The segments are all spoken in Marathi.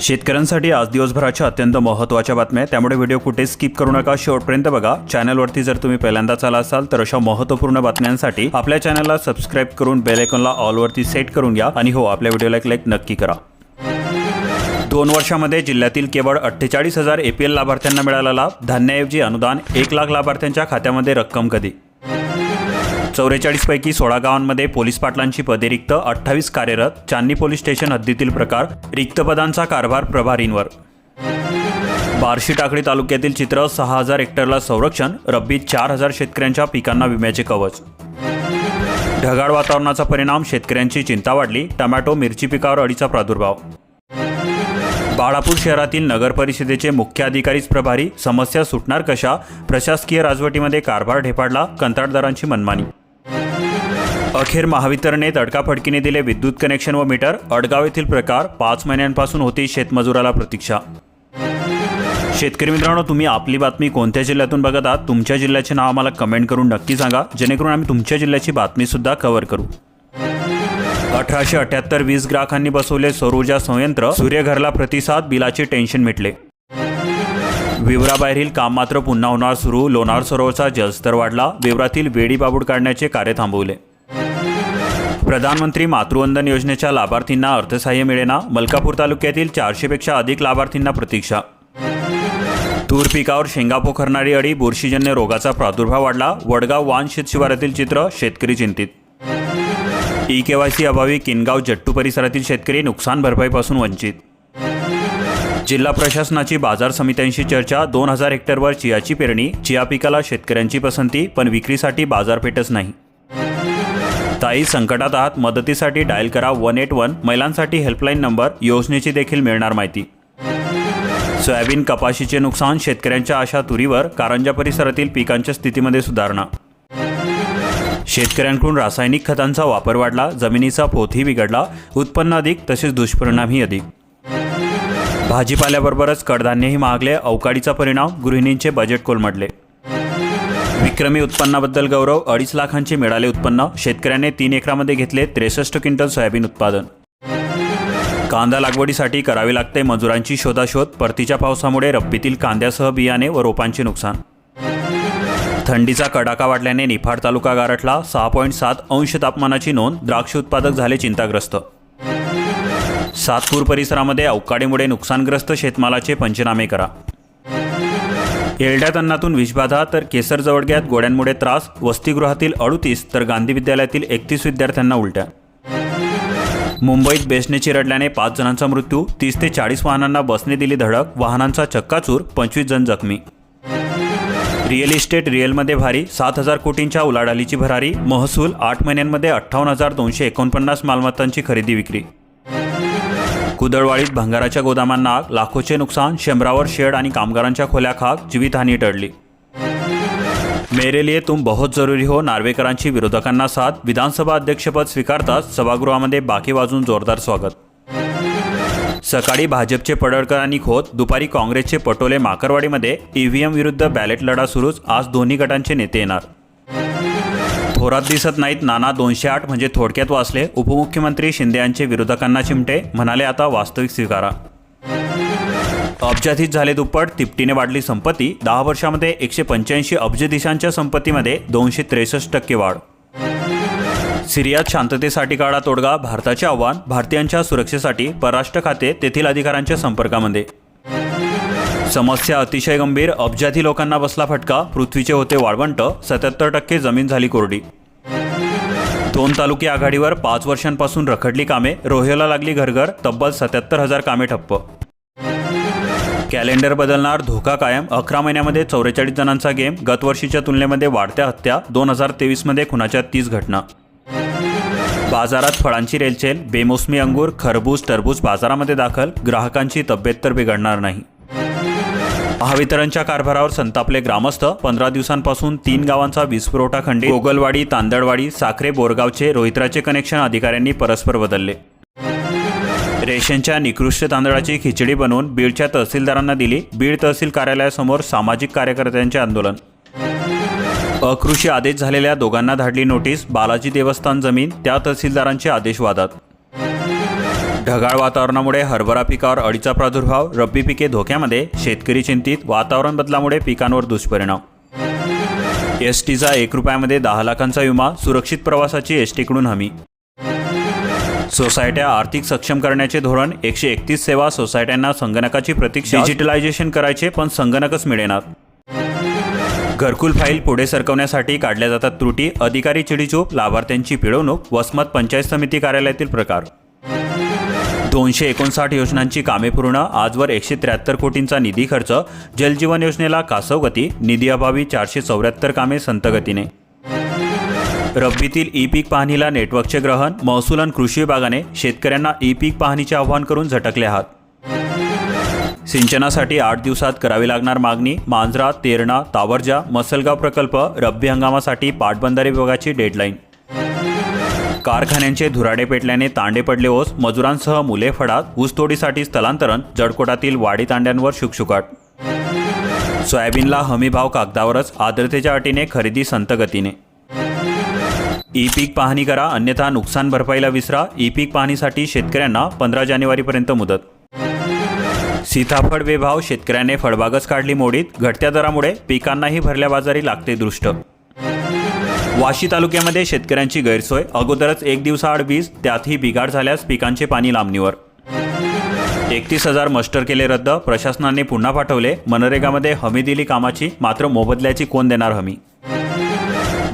शेतकऱ्यांसाठी आज दिवसभराच्या अत्यंत महत्त्वाच्या बातम्या. त्यामुळे व्हिडिओ कुठे स्किप करू नका. शेवटपर्यंत बघा. चॅनलवरती जर तुम्ही पहिल्यांदाच आला असाल तर अशा महत्त्वपूर्ण बातम्यांसाठी आपल्या चॅनलला सबस्क्राईब करून बेलायकॉनला ऑलवरती सेट करून घ्या आणि हो आपल्या व्हिडिओला एक लाईक नक्की करा. दोन वर्षामध्ये जिल्ह्यातील केवळ अठ्ठेचाळीस हजार एपीएल लाभार्थ्यांना मिळाला लाभ धान्याऐवजी अनुदान एक लाख लाभार्थ्यांच्या खात्यामध्ये रक्कम कधी? चौवेचाळीस पैकी सोळा गावांमध्ये पोलीस पाटलांची पदे रिक्त अठ्ठावीस कार्यरत चांदणी पोलीस स्टेशन हद्दीतील प्रकार रिक्त पदांचा कारभार प्रभारींवर. बार्शी टाकळी तालुक्यातील चित्र सहा हजार हेक्टरला संरक्षण रब्बीत चार हजार शेतकऱ्यांच्या पिकांना विम्याचे कवच. ढगाळ वातावरणाचा परिणाम शेतकऱ्यांची चिंता वाढली टमॅटो मिरची पिकावर अळीचा प्रादुर्भाव. बाळापूर शहरातील नगर परिषदेचे मुख्य अधिकारीच प्रभारी समस्या सुटणार कशा प्रशासकीय राजवटीमध्ये कारभार ढेपाडला कंत्राटदारांची मनमानी. अखेर महावितरणने तडकाफडकीने दिले विद्युत कनेक्शन व मीटर. अडगाव येथील प्रकार पाच महिन्यांपासून होती शेतमजुराला प्रतीक्षा. शेतकरी मित्रांनो तुम्ही आपली बातमी कोणत्या जिल्ह्यातून बघत आहात? तुमच्या जिल्ह्याचे नाव आम्हाला कमेंट करून नक्की सांगा. जेणेकरून आम्ही तुमच्या जिल्ह्याची बातमीसुद्धा कव्हर करू. अठराशे अठ्याहत्तर वीस ग्राहकांनी बसवले सौर ऊर्जा संयंत्र सूर्यघरला प्रतिसाद बिलाचे टेन्शन मिटले. विवराबाहेरील काम मात्र पुन्हा होणार सुरू. लोणार सरोवरचा जलस्तर वाढला. विवरातील वेडी बाबूड काढण्याचे कार्य थांबवले. प्रधानमंत्री मातृवंदन योजनेच्या लाभार्थींना अर्थसहाय्य मिळेना मलकापूर तालुक्यातील चारशेपेक्षा अधिक लाभार्थींना प्रतीक्षा. तूर पिकावर शेंगा पोखरणारी अडी बुरशीजन्य रोगाचा प्रादुर्भाव वाढला वडगाव वान शेत शिवारातील चित्र शेतकरी चिंतित. ई केवायसी अभावी किनगाव जट्टू परिसरातील शेतकरी नुकसान भरपाईपासून वंचित. जिल्हा प्रशासनाची बाजार समित्यांशी चर्चा दोन हजार हेक्टरवर चियाची पेरणी चिया पिकाला शेतकऱ्यांची पसंती पण विक्रीसाठी बाजारपेठच नाही. ताई संकटात आहात मदतीसाठी डायल करा वन एट वन महिलांसाठी हेल्पलाईन नंबर योजनेची देखील मिळणार माहिती. सोयाबीन कपाशीचे नुकसान शेतकऱ्यांच्या आशा तुरीवर कारंजा परिसरातील पिकांच्या स्थितीमध्ये सुधारणा. शेतकऱ्यांकडून रासायनिक खतांचा वापर वाढला जमिनीचा पोतही बिघडला उत्पन्न अधिक तसेच दुष्परिणामही अधिक. भाजीपाल्याबरोबरच कडधान्यही महागले अवकाळीचा परिणाम गृहिणींचे बजेट कोलमडले. विक्रमी उत्पन्नाबद्दल गौरव अडीच लाखांचे मिळाले उत्पन्न. शेतकऱ्याने तीन एकरामध्ये घेतले त्रेसष्ट क्विंटल सोयाबीन उत्पादन. कांदा लागवडीसाठी करावी लागते मजुरांची शोधाशोध. परतीच्या पावसामुळे रब्बीतील कांद्यासह बियाणे व रोपांचे नुकसान. थंडीचा कडाका वाढल्याने निफाड तालुका गारठला. सहा पॉईंट सात अंश तापमानाची नोंद. द्राक्ष उत्पादक झाले चिंताग्रस्त. सातपूर परिसरामध्ये अवकाळीमुळे नुकसानग्रस्त शेतमालाचे पंचनामे करा. येरड्यात अन्नातून विषबाधा तर केसर जवळग्यात गोड्यांमुळे त्रास वसतिगृहातील अडुतीस तर गांधी विद्यालयातील एकतीस विद्यार्थ्यांना उलट्या. मुंबईत बेसने चिरडल्याने पाच जणांचा मृत्यू तीस ते चाळीस वाहनांना बसने दिली धडक वाहनांचा चक्काचूर पंचवीस जण जखमी. रिअल इस्टेट रिअलमध्ये भारी सात हजार कोटींच्या उलाढालीची भरारी महसूल आठ महिन्यांमध्ये अठ्ठावन्न हजार दोनशे एकोणपन्नास मालमत्तांची खरेदी विक्री. कुदळवाडीत भंगाराच्या गोदामांना आग लाखोचे नुकसान शंभरावर शेड आणि कामगारांच्या खोल्या खाक जीवितहानी टळली. मेरे लिए तुम बहुत जरुरी हो नार्वेकरांची विरोधकांना साथ विधानसभा अध्यक्षपद स्वीकारताच सभागृहामध्ये बाकी वाजून जोरदार स्वागत. सकाळी भाजपचे पडळकरांनी खोत दुपारी काँग्रेसचे पटोले माकरवाडीमध्ये ईव्हीएम विरुद्ध बॅलेट लढा सुरूच आज दोन्ही गटांचे नेते येणार. थोरात दिसत नाहीत. नाना दोनशे आठ म्हणजे थोडक्यात वाचले. उपमुख्यमंत्री शिंदे यांचे विरोधकांना चिमटे. म्हणाले आता वास्तविक स्वीकारा. अब्जाधीत झाले दुप्पट तिपटीने वाढली संपत्ती. दहा वर्षामध्ये एकशे पंच्याऐंशी अब्ज दिशांच्या संपत्तीमध्ये दोनशे त्रेसष्ट टक्के वाढ. सिरियात शांततेसाठी काढा तोडगा भारताचे आव्हान भारतीयांच्या सुरक्षेसाठी परराष्ट्र खाते तेथील अधिकाऱ्यांच्या संपर्कामध्ये. समस्या अतिशय गंभीर. अब्जाधी लोकांना बसला फटका. पृथ्वीचे होते वाळवंट. सत्याहत्तर टक्के जमीन झाली कोरडी. दोन तालुके आघाडीवर पाच वर्षांपासून रखडली कामे. रोह्याला लागली घरघर. तब्बल सत्याहत्तर हजार कामे ठप्प. कॅलेंडर बदलणार. धोका कायम. अकरा महिन्यामध्ये चौवेचाळीस जणांचा गेम. गतवर्षीच्या तुलनेमध्ये वाढत्या हत्या. दोन हजार तेवीसमध्ये खुनाच्या तीस घटना. बाजारात फळांची रेलचेल. बेमोसमी अंगूर खरबूज टरबूज बाजारामध्ये दाखल. ग्राहकांची तब्येत तर बिघडणार नाही. महावितरणच्या कारभारावर संतापले ग्रामस्थ. पंधरा दिवसांपासून तीन गावांचा वीजपुरवठा खंडित. गोगलवाडी तांदळवाडी साखरे बोरगावचे रोहित्राचे कनेक्शन अधिकाऱ्यांनी परस्पर बदलले. रेशनच्या निकृष्ट तांदळाची खिचडी बनवून बीडच्या तहसीलदारांना दिली. बीड तहसील कार्यालयासमोर सामाजिक कार्यकर्त्यांचे आंदोलन. अकृषी आदेश झालेल्या दोघांना धाडली नोटीस. बालाजी देवस्थान जमीन त्या तहसीलदारांचे आदेश वादात. ढगाळ वातावरणामुळे हरभरा पिकावर अळीचा प्रादुर्भाव रब्बी पिके धोक्यामध्ये शेतकरी चिंतित वातावरण बदलामुळे पिकांवर दुष्परिणाम. एस टीचा एक रुपयामध्ये दहा लाखांचा विमा सुरक्षित प्रवासाची एस टीकडून हमी. सोसायट्या आर्थिक सक्षम करण्याचे धोरण एकशे एकतीस सेवा सोसायट्यांना संगणकाची प्रतीक्षा. डिजिटलायझेशन करायचे पण संगणकच मिळेणार घरकुल फाईल पुढे सरकवण्यासाठी काढल्या जातात त्रुटी अधिकारी चिडीचूप लाभार्थ्यांची पिळवणूक वसमत पंचायत समिती कार्यालयातील प्रकार. दोनशे एकोणसाठ योजनांची कामे पूर्ण आजवर एकशे त्र्याहत्तर कोटींचा निधी खर्च जलजीवन योजनेला कासव गती निधी अभावी चारशे चौऱ्याहत्तर कामे संतगतीने. रब्बीतील ई पीक पाहणीला नेटवर्कचे ग्रहण महसूल आणि कृषी विभागाने शेतकऱ्यांना ई पीक पाहणीचे आव्हान करून झटकले आहात सिंचनासाठी आठ दिवसात करावी लागणार मागणी मांजरा तेरणा तावरजा मसलगाव प्रकल्प रब्बी हंगामासाठी पाटबंधारे विभागाची डेडलाईन. कारखान्यांचे धुराडे पेटल्याने तांडे पडले ओस मजुरांसह मुले फडात ऊसतोडीसाठी स्थलांतरण जडकोटातील वाडी तांड्यांवर शुकशुकाट. सोयाबीनला हमीभाव कागदावरच आर्द्रतेच्या अटीने खरेदी संतगतीने. ई पीक पाहणी करा अन्यथा नुकसान भरपाईला विसरा ई पीक पाहणीसाठी शेतकऱ्यांना पंधरा जानेवारीपर्यंत मुदत. सीताफळ बेभाव शेतकऱ्याने फळबागच काढली मोडीत घटत्या दरामुळे पिकांनाही भरल्या बाजारी लागते दृष्ट. वाशी तालुक्यामध्ये शेतकऱ्यांची गैरसोय. अगोदरच एक दिवसाआड वीज त्यातही बिघाड झाल्यास पिकांचे पाणी लांबणीवर. एकतीस हजार मस्टर केले रद्द प्रशासनाने पुन्हा पाठवले. मनरेगामध्ये हमी दिली कामाची मात्र मोबदल्याची कोण देणार हमी?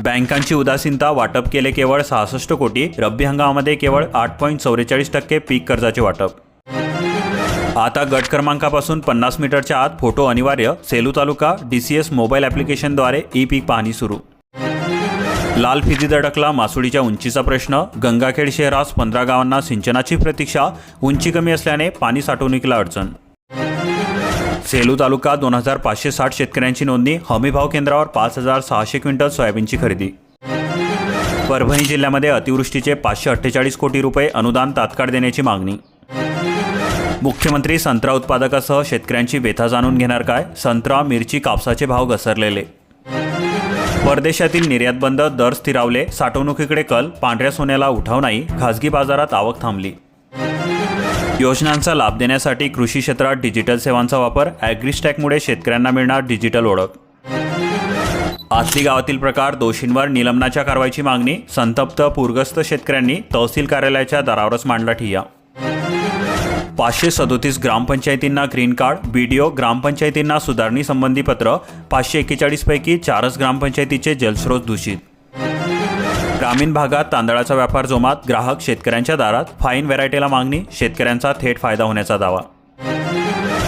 बँकांची उदासीनता वाटप केले केवळ सहासष्ट कोटी रब्बी हंगामामध्ये केवळ आठ पॉईंट चौवेचाळीस टक्के पीक कर्जाचे वाटप. आता गट क्रमांकापासून पन्नास मीटरच्या आत फोटो अनिवार्य सेलू तालुका डीसीएस मोबाईल ॲप्लिकेशनद्वारे ई पीक पाहणी सुरू. लाल फिजी दडकला मासुडीच्या उंचीचा प्रश्न. गंगाखेड शहरास पंधरा गावांना सिंचनाची प्रतीक्षा. उंची कमी असल्याने पाणी साठवणुकीला अडचण. सेलू तालुका दोन हजार पाचशे साठ शेतकऱ्यांची नोंदणी. हमीभाव केंद्रावर पाच हजार सहाशे क्विंटल सोयाबीनची खरेदी. परभणी जिल्ह्यामध्ये अतिवृष्टीचे पाचशे अठ्ठेचाळीस कोटी रुपये अनुदान तात्काळ देण्याची मागणी. मुख्यमंत्री संत्रा उत्पादकासह शेतकऱ्यांची व्यथा जाणून घेणार काय? संत्रा मिरची कापसाचे भाव घसरलेले. परदेशातील निर्यातबंद दर स्थिरावले साठवणुकीकडे कल पांढऱ्या सोन्याला उठाव नाही खासगी बाजारात आवक थांबली. योजनांचा लाभ देण्यासाठी कृषी क्षेत्रात डिजिटल सेवांचा वापर ॲग्रिस्टॅकमुळे शेतकऱ्यांना मिळणार डिजिटल ओळख. आतली गावातील प्रकार दोषींवर निलंबनाच्या कारवाईची मागणी संतप्त पूरग्रस्त शेतकऱ्यांनी तहसील कार्यालयाच्या दारावरच मांडला ठिय्या. पाचशे सदोतीस ग्रामपंचायतींना ग्रीन कार्ड बीडीओ ग्रामपंचायतींना सुधारणीसंबंधी पत्र पाचशे एक्केचाळीसपैकी चारच ग्रामपंचायतीचे जलस्रोत दूषित. ग्रामीण भागात तांदळाचा व्यापार जोमात ग्राहक शेतकऱ्यांच्या दारात फाईन व्हरायटीला मागणी शेतकऱ्यांचा थेट फायदा होण्याचा दावा.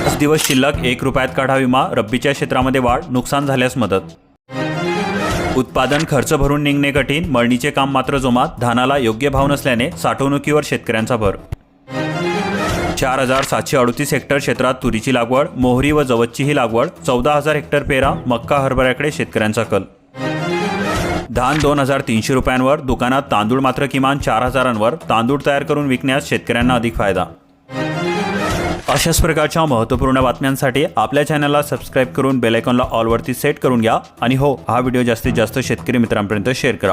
पाच दिवस शिल्लक एक रुपयात काढा विमा रब्बीच्या क्षेत्रामध्ये वाढ नुकसान झाल्यास मदत. उत्पादन खर्च भरून निघणे कठीण मळणीचे काम मात्र जोमात धानाला योग्य भाव नसल्याने साठवणुकीवर शेतकऱ्यांचा भर. चार हजार सातशे अडतीस हेक्टर क्षेत्रात तुरीची लागवड मोहरी व जवतचीही लागवड चौदा हजार हेक्टर पेरा मक्का हरभऱ्याकडे शेतकऱ्यांचा कल. धान दोन हजार तीनशे रुपयांवर दुकानात तांदूळ मात्र किमान चार हजारांवर तांदूळ तयार करून विकण्यास शेतकऱ्यांना अधिक फायदा. अशाच प्रकारच्या महत्त्वपूर्ण बातम्यांसाठी आपल्या चॅनलला सबस्क्राईब करून बेलायकॉनला ऑलवरती सेट करून घ्या. आणि हो हा व्हिडिओ जास्तीत जास्त शेतकरी मित्रांपर्यंत शेअर करा.